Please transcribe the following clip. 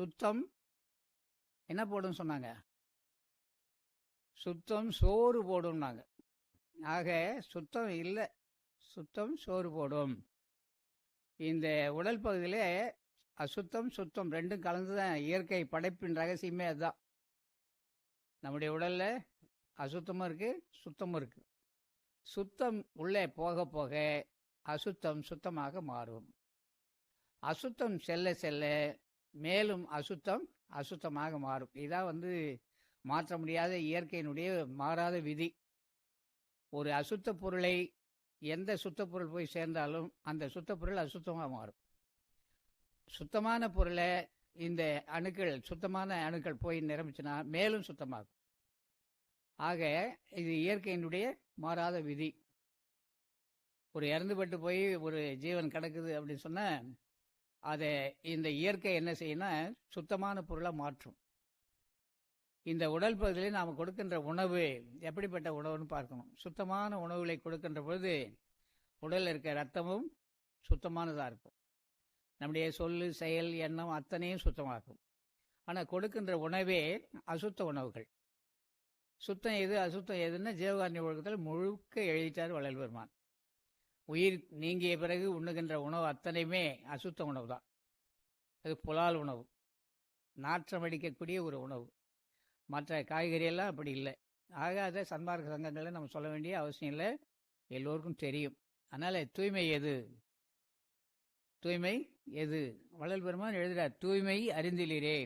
சுத்தம் என்ன போடும் சொன்னாங்க? சுத்தம் சோறு போடும்னாங்க. ஆக சுத்தம் இல்லை. சுத்தம் சோறு போடும். இந்த உடல் பகுதியிலே அசுத்தம் சுத்தம் ரெண்டும் கலந்து தான் இயற்கை படைப்பின் ரகசியமே அதுதான். நம்முடைய உடலில் அசுத்தமும் இருக்குது சுத்தமும் இருக்குது சுத்தம் உள்ளே போக போக அசுத்தம் சுத்தமாக மாறும். அசுத்தம் செல்ல செல்ல மேலும் அசுத்தம் அசுத்தமாக மாறும். இதான் வந்து மாற்ற முடியாத இயற்கையினுடைய மாறாத விதி. ஒரு அசுத்த பொருளை எந்த சுத்த பொருள் போய் சேர்ந்தாலும் அந்த சுத்த பொருள் அசுத்தமாக மாறும். சுத்தமான பொருளை இந்த அணுக்கள் சுத்தமான அணுக்கள் போய் நிரம்பிச்சுன்னா மேலும் சுத்தமாகும். ஆக இது இயற்கையினுடைய மாறாத விதி. ஒரு இறந்துபட்டு போய் ஒரு ஜீவன் கிடக்குது அப்படின்னு சொன்னால் அதை இந்த இயற்கை என்ன செய்யும்னா சுத்தமான பொருளாக மாற்றும். இந்த உடல் பகுதியில் நாம் கொடுக்கின்ற உணவு எப்படிப்பட்ட உணவுன்னு பார்க்கணும். சுத்தமான உணவுகளை கொடுக்கின்ற பொழுது உடலில் இருக்க ரத்தமும் சுத்தமானதாக இருக்கும். நம்முடைய சொல் செயல் எண்ணம் அத்தனையும் சுத்தமாகும். ஆனால் கொடுக்கின்ற உணவே அசுத்த உணவுகள். சுத்தம் எது அசுத்தம் எதுன்னு ஜீவகாரணி ஒழுக்கத்தில் முழுக்க எழுதிட்டார் வள்ளல் பெருமான். உயிர் நீங்கிய பிறகு உண்ணுகின்ற உணவு அத்தனையுமே அசுத்த உணவு தான் அது புலால் உணவு. நாற்றம் அடிக்கக்கூடிய ஒரு உணவு. மற்ற காய்கறியெல்லாம் அப்படி இல்லை. ஆகாத சன்மார்க்க சங்கங்களை நம்ம சொல்ல வேண்டிய அவசியம் இல்லை. எல்லோருக்கும் தெரியும். அதனால் தூய்மை எது? தூய்மை எது? வளல் பெருமான் எழுதுகிறார் தூய்மை அறிந்திலீரே.